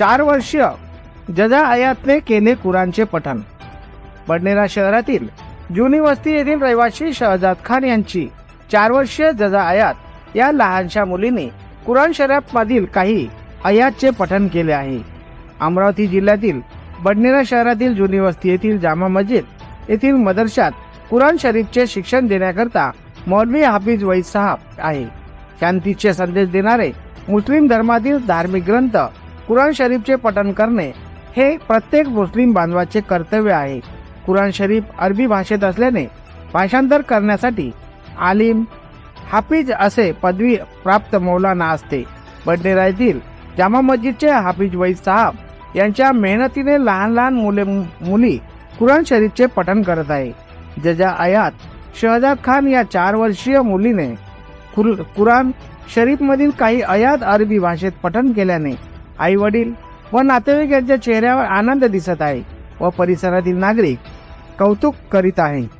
चार वर्ष जजा आयातने केले कुराणचे पठण. बडनेरा शहरातील जुनी वस्ती येथील रहिवासी शहजाद खान यांची चार वर्षीय जजा आयात या लहानशा मुलीने कुराण शरीफमधील काही आयातचे पठण केले आहे. अमरावती जिल्ह्यातील बडनेरा शहरातील जुनी वस्ती येथील जामा मस्जिद येथील मदरशात कुराण शरीफचे शिक्षण देण्याकरता मौलवी हाफिज वैद साहब आहे. शांतीचे संदेश देणारे मुस्लिम धर्मातील धार्मिक ग्रंथ कुराण शरीफचे पठण करणे हे प्रत्येक मुस्लिम बांधवाचे कर्तव्य आहे. कुराण शरीफ अरबी भाषेत असल्याने भाषांतर करण्यासाठी आलिम हाफिज असे पदवी प्राप्त मौलाना असते. बडनेरा येथील जामा मस्जिदचे हाफिज वैद साहब यांच्या मेहनतीने लहान लहान मुले मुली कुराण शरीफचे पठण करत आहे. जजा आयात शहजाद खान या चार वर्षीय मुलीने कुर- कुराण शरीफमधील काही आयात अरबी भाषेत पठण केल्याने आई वडील व नातेवाईक यांच्या चेहऱ्यावर आनंद दिसत आहे व परिसरातील नागरिक कौतुक करीत आहे.